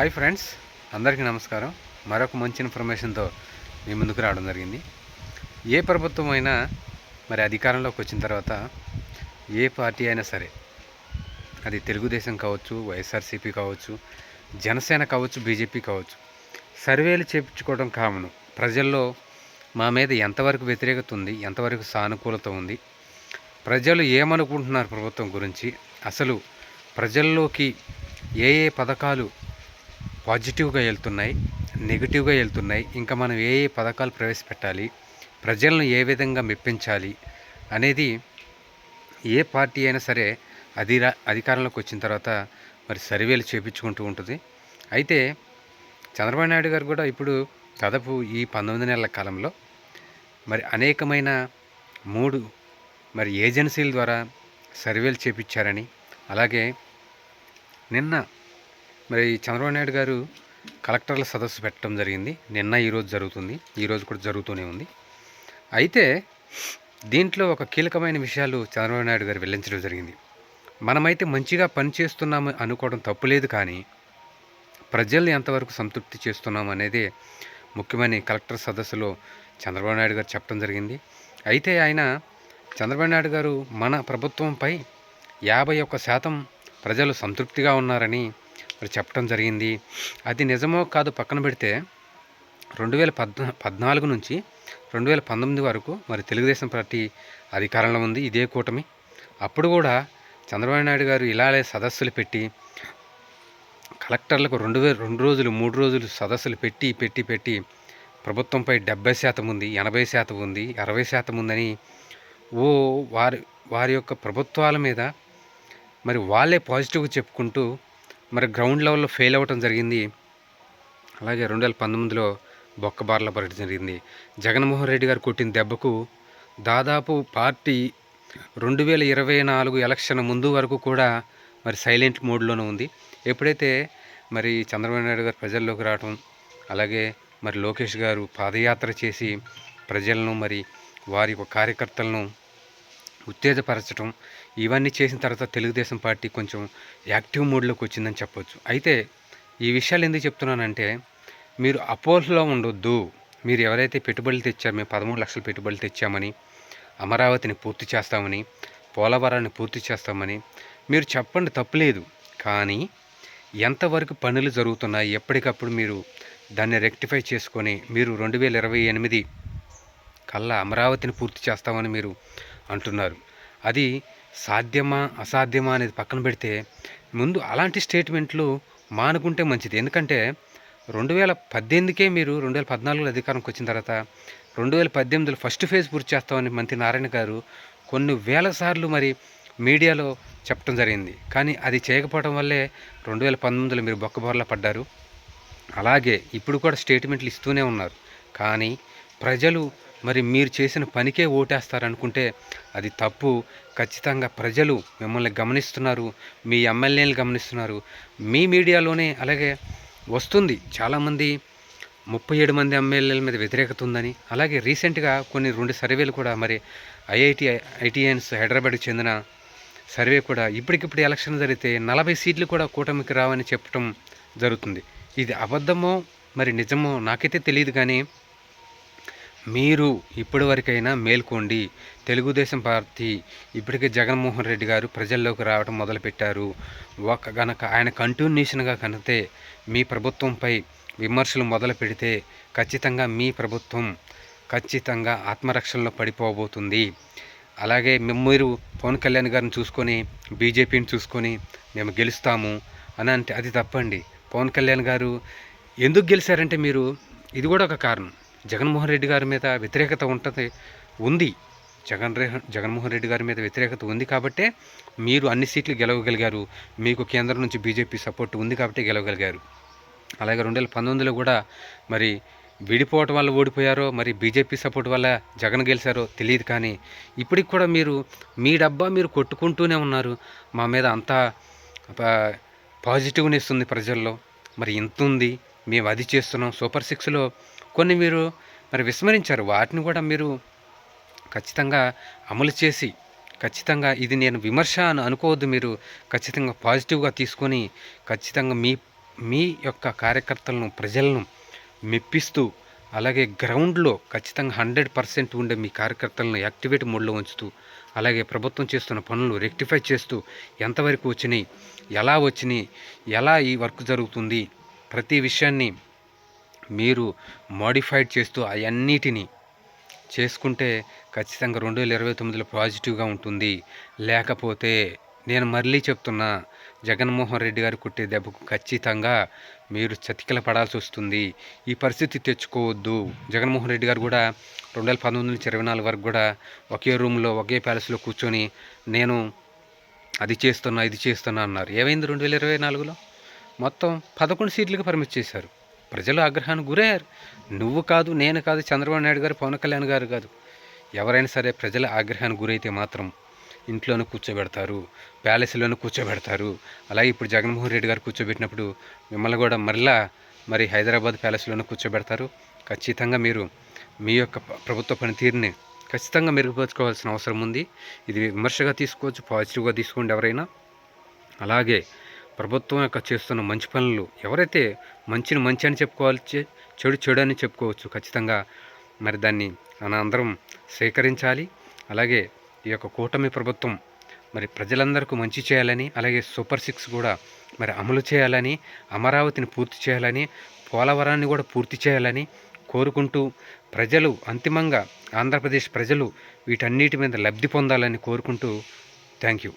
Hi friends అందరికీ నమస్కారం. మరొక మంచి ఇన్ఫర్మేషన్తో మీ ముందుకు రావడం జరిగింది. ఏ ప్రభుత్వం అయినా మరి అధికారంలోకి వచ్చిన తర్వాత ఏ పార్టీ అయినా సరే అది తెలుగుదేశం కావచ్చు వైఎస్ఆర్సీపీ కావచ్చు జనసేన కావచ్చు బీజేపీ కావచ్చు సర్వేలు చేయించుకోవడం కామను. ప్రజల్లో మా మీద ఎంతవరకు వ్యతిరేకత ఉంది ఎంతవరకు సానుకూలత ఉంది ప్రజలు ఏమనుకుంటున్నారు ప్రభుత్వం గురించి అసలు ప్రజల్లోకి ఏ ఏ పథకాలు పాజిటివ్గా వెళ్తున్నాయి నెగిటివ్గా వెళ్తున్నాయి. ఇంకా మనం ఏ ఏ పథకాలు ప్రవేశపెట్టాలి ప్రజలను ఏ విధంగా మెప్పించాలి అనేది ఏ పార్టీ అయినా సరే అధిరా అధికారంలోకి వచ్చిన తర్వాత మరి సర్వేలు చేపించుకుంటూ ఉంటుంది. అయితే చంద్రబాబు నాయుడు గారు కూడా ఇప్పుడు దాదాపు ఈ పంతొమ్మిది నెలల కాలంలో మరి అనేకమైన మూడు మరి ఏజెన్సీల ద్వారా సర్వేలు చేపించారని అలాగే నిన్న మరి చంద్రబాబు నాయుడు గారు కలెక్టర్ల సదస్సు పెట్టడం జరిగింది. నిన్న ఈరోజు జరుగుతుంది. ఈరోజు కూడా జరుగుతూనే ఉంది. అయితే దీంట్లో ఒక కీలకమైన విషయాలు చంద్రబాబు నాయుడు గారు వెల్లించడం జరిగింది. మనమైతే మంచిగా పనిచేస్తున్నాము అనుకోవడం తప్పులేదు కానీ ప్రజల్ని ఎంతవరకు సంతృప్తి చేస్తున్నాం అనేది ముఖ్యమైన కలెక్టర్ సదస్సులో చంద్రబాబు నాయుడు గారు చెప్పడం జరిగింది. అయితే ఆయన చంద్రబాబు నాయుడు గారు మన ప్రభుత్వంపై యాభై ఒక్క శాతం ప్రజలు సంతృప్తిగా ఉన్నారని మరి చెప్పడం జరిగింది. అది నిజమో కాదు పక్కన పెడితే రెండు వేల పద్నా పద్నాలుగు నుంచి రెండు వేల పంతొమ్మిది వరకు మరి తెలుగుదేశం పార్టీ అధికారంలో ఉంది ఇదే కూటమి. అప్పుడు కూడా చంద్రబాబు నాయుడు గారు ఇలాగే సదస్సులు పెట్టి కలెక్టర్లకు రెండు వేల రెండు రోజులు మూడు రోజులు సదస్సులు పెట్టి పెట్టి పెట్టి ప్రభుత్వంపై డెబ్బై శాతం ఉంది ఎనభై శాతం ఉంది అరవై శాతం ఉందని ఓ వారి వారి యొక్క ప్రభుత్వాల మీద మరి వాళ్ళే పాజిటివ్గా చెప్పుకుంటూ మరి గ్రౌండ్ లెవెల్లో ఫెయిల్ అవ్వటం జరిగింది. అలాగే రెండు వేల పంతొమ్మిదిలో బొక్క బార్ల పడటం జరిగింది. జగన్మోహన్ రెడ్డి గారు కొట్టిన దెబ్బకు దాదాపు పార్టీ రెండు వేల ఇరవై నాలుగు ఎలక్షన్ ముందు వరకు కూడా మరి సైలెంట్ మోడ్లోనే ఉంది. ఎప్పుడైతే మరి చంద్రబాబు నాయుడు గారు ప్రజల్లోకి రావటం అలాగే మరి లోకేష్ గారు పాదయాత్ర చేసి ప్రజలను మరి వారి యొక్క కార్యకర్తలను ఉత్తేజపరచడం ఇవన్నీ చేసిన తర్వాత తెలుగుదేశం పార్టీ కొంచెం యాక్టివ్ మోడ్లోకి వచ్చిందని చెప్పొచ్చు. అయితే ఈ విషయాలు ఎందుకు చెప్తున్నానంటే మీరు అపోహలో ఉండొద్దు. మీరు ఎవరైతే పెట్టుబడులు తెచ్చారో మేము పదమూడు లక్షల పెట్టుబడులు తెచ్చామని అమరావతిని పూర్తి చేస్తామని పోలవరాన్ని పూర్తి చేస్తామని మీరు చెప్పండి తప్పులేదు. కానీ ఎంతవరకు పనులు జరుగుతున్నాయి ఎప్పటికప్పుడు మీరు దాన్ని రెక్టిఫై చేసుకొని మీరు రెండు వేల ఇరవై ఎనిమిది కల్లా అమరావతిని పూర్తి చేస్తామని మీరు అంటున్నారు. అది సాధ్యమా అసాధ్యమా అనేది పక్కన పెడితే ముందు అలాంటి స్టేట్మెంట్లు మానుకుంటే మంచిది. ఎందుకంటే రెండు వేల పద్దెనిమిదికే మీరు రెండు వేల పద్నాలుగులో అధికారంకి వచ్చిన తర్వాత రెండు వేల పద్దెనిమిదిలో ఫస్ట్ ఫేజ్ పూర్తి చేస్తామని మంత్రి నారాయణ గారు కొన్ని వేల సార్లు మరి మీడియాలో చెప్పడం జరిగింది. కానీ అది చేయకపోవడం వల్లే రెండు వేల పంతొమ్మిదిలో మీరు బొక్కబోర్లా పడ్డారు. అలాగే ఇప్పుడు కూడా స్టేట్మెంట్లు ఇస్తూనే ఉన్నారు. కానీ ప్రజలు మరి మీరు చేసిన పనికే ఓటేస్తారనుకుంటే అది తప్పు. ఖచ్చితంగా ప్రజలు మిమ్మల్ని గమనిస్తున్నారు. మీ ఎమ్మెల్యేలు గమనిస్తున్నారు. మీ మీడియాలోనే అలాగే వస్తుంది. చాలామంది ముప్పై ఏడు మంది ఎమ్మెల్యేల మీద వ్యతిరేకత ఉందని అలాగే రీసెంట్గా కొన్ని రెండు సర్వేలు కూడా మరి ఐఐటి ఐటీఎన్స్ హైదరాబాద్కి చెందిన సర్వే కూడా ఇప్పటికిప్పుడు ఎలక్షన్ జరిగితే నలభై సీట్లు కూడా కూటమికి రావని చెప్పడం జరుగుతుంది. ఇది అబద్ధమో మరి నిజమో నాకైతే తెలియదు కానీ మీరు ఇప్పటి వరకైనా మేల్కోండి. తెలుగుదేశం పార్టీ ఇప్పటికే జగన్మోహన్ రెడ్డి గారు ప్రజల్లోకి రావడం మొదలుపెట్టారు. ఒక గనక ఆయన కంటిన్యూషన్గా కనితే మీ ప్రభుత్వంపై విమర్శలు మొదలు పెడితే ఖచ్చితంగా మీ ప్రభుత్వం ఖచ్చితంగా ఆత్మరక్షణలో పడిపోబోతుంది. అలాగే మేము మీరు పవన్ కళ్యాణ్ గారిని చూసుకొని బీజేపీని చూసుకొని మేము గెలుస్తాము అని అంటే అది తప్పండి. పవన్ కళ్యాణ్ గారు ఎందుకు గెలిచారంటే మీరు? ఇది కూడా ఒక కారణం. జగన్మోహన్ రెడ్డి గారి మీద వ్యతిరేకత ఉంటుంది ఉంది. జగన్ జగన్మోహన్ రెడ్డి గారి మీద వ్యతిరేకత ఉంది కాబట్టే మీరు అన్ని సీట్లు గెలవగలిగారు. మీకు కేంద్రం నుంచి బీజేపీ సపోర్ట్ ఉంది కాబట్టి గెలవగలిగారు. అలాగే రెండు వేల పంతొమ్మిదిలో కూడా మరి విడిపోవటం వల్ల ఓడిపోయారో మరి బీజేపీ సపోర్ట్ వల్ల జగన్ గెలిచారో తెలియదు కానీ ఇప్పటికి కూడా మీరు మీ డబ్బా మీరు కొట్టుకుంటూనే ఉన్నారు. మా మీద అంతా పాజిటివ్నెస్ ఉంది ప్రజల్లో. మరి ఇంత ఉంది మేము అది చేస్తున్నాం. సూపర్ సిక్స్లో కొన్ని మీరు మరి విస్మరించారు. వాటిని కూడా మీరు ఖచ్చితంగా అమలు చేసి ఖచ్చితంగా ఇది నేను విమర్శ అని అనుకోవద్దు. మీరు ఖచ్చితంగా పాజిటివ్గా తీసుకొని ఖచ్చితంగా మీ మీ యొక్క కార్యకర్తలను ప్రజలను మెప్పిస్తూ అలాగే గ్రౌండ్లో ఖచ్చితంగా హండ్రెడ్ పర్సెంట్ ఉండే మీ కార్యకర్తలను యాక్టివేట్ మోడ్లో ఉంచుతూ అలాగే ప్రభుత్వం చేస్తున్న పనులు రెక్టిఫై చేస్తూ ఎంతవరకు వచ్చినాయి ఎలా వచ్చినాయి ఎలా ఈ వర్క్ జరుగుతుంది ప్రతి విషయాన్ని మీరు మోడిఫైడ్ చేస్తూ అవన్నిటిని చేసుకుంటే ఖచ్చితంగా రెండు వేల ఇరవై తొమ్మిదిలో పాజిటివ్గా ఉంటుంది. లేకపోతే నేను మళ్ళీ చెప్తున్నా జగన్మోహన్ రెడ్డి గారు కుట్టే దెబ్బకు ఖచ్చితంగా మీరు చతికిల పడాల్సి వస్తుంది. ఈ పరిస్థితి తెచ్చుకోవద్దు. జగన్మోహన్ రెడ్డి గారు కూడా రెండు వేల పంతొమ్మిది నుంచి ఇరవై నాలుగు వరకు కూడా ఒకే రూమ్లో ఒకే ప్యాలెస్లో కూర్చొని నేను అది చేస్తున్నా ఇది చేస్తున్నా అన్నారు. ఏమైంది రెండు వేల ఇరవై నాలుగులో? మొత్తం పదకొండు సీట్లకు పర్మిట్ చేశారు. ప్రజలు ఆగ్రహానికి గురయ్యారు. నువ్వు కాదు నేను కాదు చంద్రబాబు నాయుడు గారు పవన్ కళ్యాణ్ గారు కాదు. ఎవరైనా సరే ప్రజల ఆగ్రహానికి గురైతే మాత్రం ఇంట్లోనే కూర్చోబెడతారు ప్యాలెస్లోనే కూర్చోబెడతారు. అలాగే ఇప్పుడు జగన్మోహన్ రెడ్డి గారు కూర్చోబెట్టినప్పుడు మిమ్మల్ని కూడా మరలా మరి హైదరాబాద్ ప్యాలెస్లోనే కూర్చోబెడతారు. ఖచ్చితంగా మీరు మీ యొక్క ప్రభుత్వ పనితీరుని ఖచ్చితంగా మెరుగుపరుచుకోవాల్సిన అవసరం ఉంది. ఇది విమర్శగా తీసుకోవచ్చు పాజిటివ్గా తీసుకోండి ఎవరైనా. అలాగే ప్రభుత్వం యొక్క చేస్తున్న మంచి పనులు ఎవరైతే మంచిని మంచి అని చెప్పుకోవాలి చె- చెడు చెడు అని చెప్పుకోవచ్చు ఖచ్చితంగా. మరి దాన్ని మన అందరం స్వీకరించాలి. అలాగే ఈ యొక్క కూటమి ప్రభుత్వం మరి ప్రజలందరికీ మంచి చేయాలని అలాగే సూపర్ సిక్స్ కూడా మరి అమలు చేయాలని అమరావతిని పూర్తి చేయాలని పోలవరాన్ని కూడా పూర్తి చేయాలని కోరుకుంటూ ప్రజలు అంతిమంగా ఆంధ్రప్రదేశ్ ప్రజలు వీటన్నిటి మీద లబ్ధి పొందాలని కోరుకుంటూ థ్యాంక్ యూ.